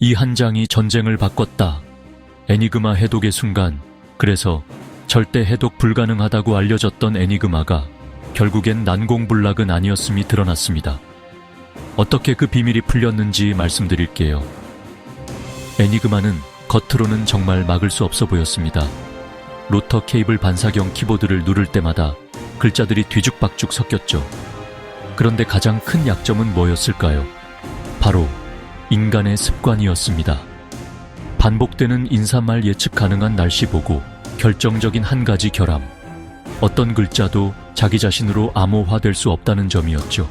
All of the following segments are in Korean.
이 한 장이 전쟁을 바꿨다. 애니그마 해독의 순간, 그래서 절대 해독 불가능하다고 알려졌던 애니그마가 결국엔 난공불락은 아니었음이 드러났습니다. 어떻게 그 비밀이 풀렸는지 말씀드릴게요. 애니그마는 겉으로는 정말 막을 수 없어 보였습니다. 로터 케이블 반사경 키보드를 누를 때마다 글자들이 뒤죽박죽 섞였죠. 그런데 가장 큰 약점은 뭐였을까요? 바로 인간의 습관이었습니다. 반복되는 인사말 예측 가능한 날씨 보고 결정적인 한 가지 결함. 어떤 글자도 자기 자신으로 암호화될 수 없다는 점이었죠.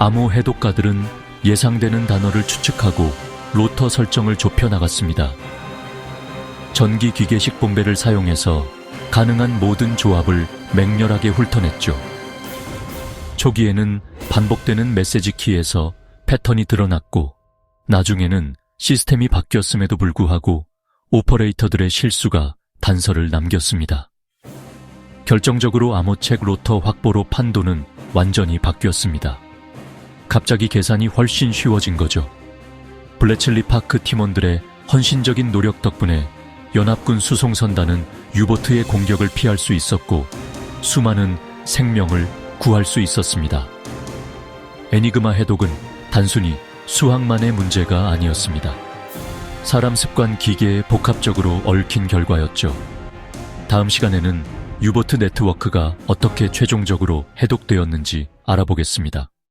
암호 해독가들은 예상되는 단어를 추측하고 로터 설정을 좁혀 나갔습니다. 전기 기계식 분배를 사용해서 가능한 모든 조합을 맹렬하게 훑어냈죠. 초기에는 반복되는 메시지 키에서 패턴이 드러났고 나중에는 시스템이 바뀌었음에도 불구하고 오퍼레이터들의 실수가 단서를 남겼습니다. 결정적으로 암호책 로터 확보로 판도는 완전히 바뀌었습니다. 갑자기 계산이 훨씬 쉬워진 거죠. 블레첼리 파크 팀원들의 헌신적인 노력 덕분에 연합군 수송선단은 유보트의 공격을 피할 수 있었고 수많은 생명을 구할 수 있었습니다. 애니그마 해독은 단순히 수학만의 문제가 아니었습니다. 사람 습관 기계에 복합적으로 얽힌 결과였죠. 다음 시간에는 유보트 네트워크가 어떻게 최종적으로 해독되었는지 알아보겠습니다.